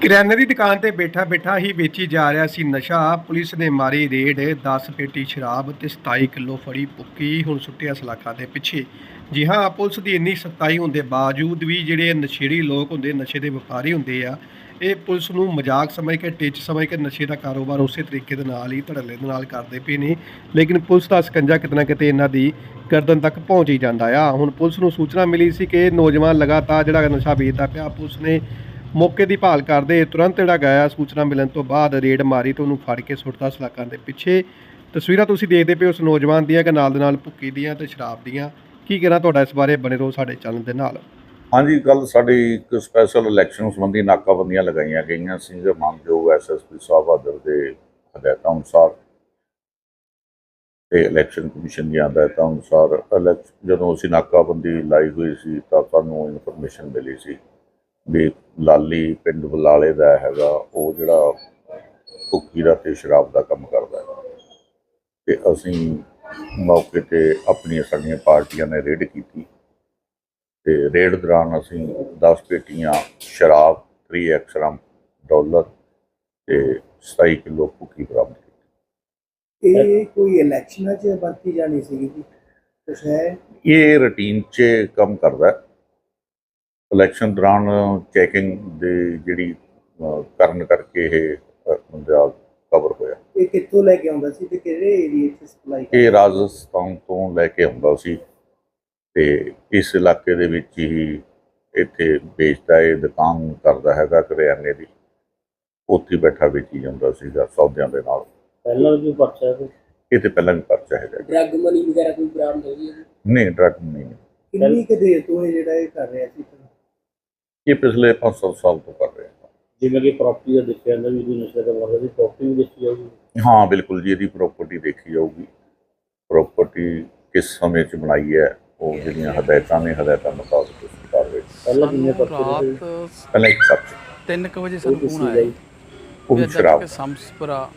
ਕਿਰਿਆਨੇ ਦੀ ਦੁਕਾਨ ਤੇ ਬੈਠਾ ਬੈਠਾ ਹੀ ਵੇਚੀ ਜਾ ਰਿਹਾ ਸੀ ਨਸ਼ਾ। ਪੁਲਿਸ ਨੇ ਮਾਰੀ ਰੇਡ 10 ਪੇਟੀ ਸ਼ਰਾਬ ਤੇ 27 ਕਿਲੋ ਫੜੀ ਪੁੱਕੀ ਹੁਣ ਸੁੱਟਿਆ ਸਲਾਖਾਂ ਦੇ ਪਿੱਛੇ। ਜੀ ਹਾਂ, ਪੁਲਿਸ ਦੀ ਇੰਨੀ ਸਖਤਾਈ ਹੋਣ ਦੇ ਬਾਵਜੂਦ ਵੀ ਜਿਹੜੇ ਨਸ਼ੇੜੀ ਲੋਕ ਹੁੰਦੇ, ਨਸ਼ੇ ਦੇ ਵਪਾਰੀ ਹੁੰਦੇ ਆ, ਇਹ ਪੁਲਿਸ ਨੂੰ ਮਜ਼ਾਕ ਸਮਝ ਕੇ, ਟਿੱਚ ਸਮਝ ਕੇ ਨਸ਼ੇ ਦਾ ਕਾਰੋਬਾਰ ਉਸੇ ਤਰੀਕੇ ਦੇ ਨਾਲ ਹੀ ਧੜੱਲੇ ਦੇ ਨਾਲ ਕਰਦੇ ਪਏ ਨੇ। ਲੇਕਿਨ ਪੁਲਿਸ ਦਾ ਸਕੰਜਾ ਕਿਤਨਾ ਕਿਤੇ ਇਹਨਾਂ ਦੀ ਗਰਦਨ ਤੱਕ ਪਹੁੰਚ ਹੀ ਜਾਂਦਾ ਆ। ਹੁਣ ਪੁਲਿਸ ਨੂੰ ਸੂਚਨਾ ਮਿਲੀ ਸੀ ਕਿ ਨੌਜਵਾਨ ਲਗਾਤਾਰ ਜਿਹੜਾ ਨਸ਼ਾ ਵੇਚਦਾ ਪਿਆ, ਪੁਲਿਸ ਨੇ ਮੌਕੇ ਦੀ ਭਾਲ ਕਰਦੇ ਤੁਰੰਤ ਜਿਹੜਾ ਗਿਆ ਸੂਚਨਾ ਮਿਲਣ ਤੋਂ ਬਾਅਦ ਰੇਡ ਮਾਰੀ ਤੇ ਉਹਨੂੰ ਫੜ ਕੇ ਸੁੱਟਦਾ ਸਲਾਕਾਂ ਦੇ ਪਿੱਛੇ। ਤਸਵੀਰਾਂ ਤੁਸੀਂ ਦੇਖਦੇ ਪਏ ਉਸ ਨੌਜਵਾਨ ਦੀਆਂ ਕਿ ਨਾਲ ਦੇ ਨਾਲ ਭੁੱਕੀ ਦੀਆਂ ਤੇ ਸ਼ਰਾਬ ਦੀਆਂ। ਕੀ ਕਹਿਣਾ ਤੁਹਾਡਾ ਇਸ ਬਾਰੇ? ਬਣੇ ਰਹੋ ਸਾਡੇ ਚੈਨਲ ਦੇ ਨਾਲ। ਹਾਂਜੀ ਕੱਲ ਸਾਡੀ ਇੱਕ ਸਪੈਸ਼ਲ ਇਲੈਕਸ਼ਨ ਸੰਬੰਧੀ ਨਾਕਾਬੰਦੀਆਂ ਲਗਾਈਆਂ ਗਈਆਂ ਸੀ ਜੋ ਮਾਨਯੋਗ ਐਸਐਸਪੀ ਸਾਹਿਬ ਬਹਾਦਰ ਦੇ ਹਦਾਇਤਾਂ ਅਨੁਸਾਰ ਤੇ ਇਲੈਕਸ਼ਨ ਕਮਿਸ਼ਨ ਦੀਆਂ ਹਦਾਇਤਾਂ ਅਨੁਸਾਰ ਜਦੋਂ ਅਸੀਂ ਨਾਕਾਬੰਦੀ ਲਾਈ ਹੋਈ ਸੀ ਤਾਂ ਸਾਨੂੰ ਇਨਫੋਰਮੇਸ਼ਨ ਮਿਲੀ ਸੀ। ਵੀ ਲਾਲੀ ਪਿੰਡ ਬਲਾਲੇ ਦਾ ਹੈਗਾ ਉਹ ਜਿਹੜਾ ਭੁੱਕੀ ਦਾ ਤੇ ਸ਼ਰਾਬ ਦਾ ਕੰਮ ਕਰਦਾ ਹੈ। ਤੇ ਅਸੀਂ ਮੌਕੇ ਤੇ ਆਪਣੀਆਂ ਸਾਡੀਆਂ ਪਾਰਟੀਆਂ ਨੇ ਰੇਡ ਕੀਤੀ। ਤੇ ਰੇਡ ਦੌਰਾਨ ਅਸੀਂ 10 ਪੇਟੀਆਂ ਸ਼ਰਾਬ 3 ਐਕਸਰਮ ਡਾਲਰ ਤੇ 27 ਕਿਲੋ ਭੁੱਕੀ ਬਰਾਮਦ ਕੀਤੀ। ਇਹ ਕੋਈ ਇਲੈਕਸ਼ਨਾਂ 'ਚ ਵਰਤੀ ਜਾਣੀ ਸੀਗੀ ਕੁਛ ਹੈ? ਇਹ ਰੂਟੀਨ 'ਚ ਕੰਮ ਕਰਦਾ ਇਲੈਕਸ਼ਨ ਦੌਰਾਨ ਚੈਕਿੰਗ ਦੇ ਜਿਹੜੀ ਕਰਨ ਕਰਕੇ ਇਹ ਬੰਦਾ ਕਵਰ ਹੋਇਆ ਇਹ ਕਿੱਥੋਂ ਲੈ ਕੇ ਆਉਂਦਾ ਸੀ ਤੇ ਕਿਹੜੇ ਏਰੀਆ 'ਚ ਸਪਲਾਈ ਇਹ ਰਾਜਸਥਾਨ ਤੋਂ ਲੈ ਕੇ ਆਉਂਦਾ ਸੀ ਤੇ ਇਸ ਇਲਾਕੇ ਦੇ ਵਿੱਚ ਹੀ ਇੱਥੇ ਵੇਚਦਾ ਇਹ ਦੁਕਾਨ ਕਰਦਾ ਹੈਗਾ ਕਰਿਆਨੇ ਦੀ ਉੱਥੇ ਹੀ ਬੈਠਾ ਵੇਚੀ ਜਾਂਦਾ ਸੀਗਾ ਸੌਦਿਆਂ ਦੇ ਨਾਲ ਪਹਿਲਾਂ ਵੀ ਪਰਚਾ ਹੈ ਕੋਈ? ਇਹ ਤੇ ਪਹਿਲਾਂ ਵੀ ਪਰਚਾ ਹੈਗਾ। ਡਰੱਗ ਮਨੀ ਵਗੈਰਾ ਕੋਈ ਬਰਾਮਦ ਹੋਈ ਹੈ? ਨਹੀਂ ਡਰਗ ਨਹੀਂ ਕਿੰਨੀ ਕੁ ਦੇਰ ਤੋਂ ਇਹ ਜਿਹੜਾ ਇਹ ਕਰ ਰਿਹਾ ਸੀ ਇਹ ਪਿਛਲੇ 5-7 ਸਾਲ ਤੋਂ ਕਰ ਰਹੇ ਹਾਂ। ਜਿਵੇਂ ਕਿ ਪ੍ਰਾਪਰਟੀ ਦਾ ਦੇਖਿਆ ਜਾਂਦਾ ਵੀ ਕੋਈ ਨਸ਼ਾ ਦਾ ਮਰਦਾ ਦੀ ਪ੍ਰਾਪਰਟੀ ਵੀ ਦੇਖੀ ਜਾਊਗੀ। ਹਾਂ ਬਿਲਕੁਲ ਜੀ ਇਹਦੀ ਪ੍ਰਾਪਰਟੀ ਦੇਖੀ ਜਾਊਗੀ। ਪ੍ਰਾਪਰਟੀ ਕਿਸ ਸਮੇਂ 'ਚ ਬਣਾਈ ਹੈ ਉਹ ਜਿਹੜੀਆਂ ਹਦਾਇਤਾਂ ਨੇ ਹਦਾਇਤਾਂ ਮੁਤਾਬਕ ਉਸ ਕਾਰਵਾਈ ਪਹਿਲਾਂ ਕਿੰਨੇ ਪਰਚੇ ਰਾਤ ਪਹਿਲਾਂ ਇੱਕ ਪਰਚਾ। 3:00 ਵਜੇ ਸਾਨੂੰ ਫੋਨ ਆਇਆ। ਉਹ ਵੀ ਸ਼ਰਾਬ। ਕਰਕੇ ਸੰਸਪਰਾ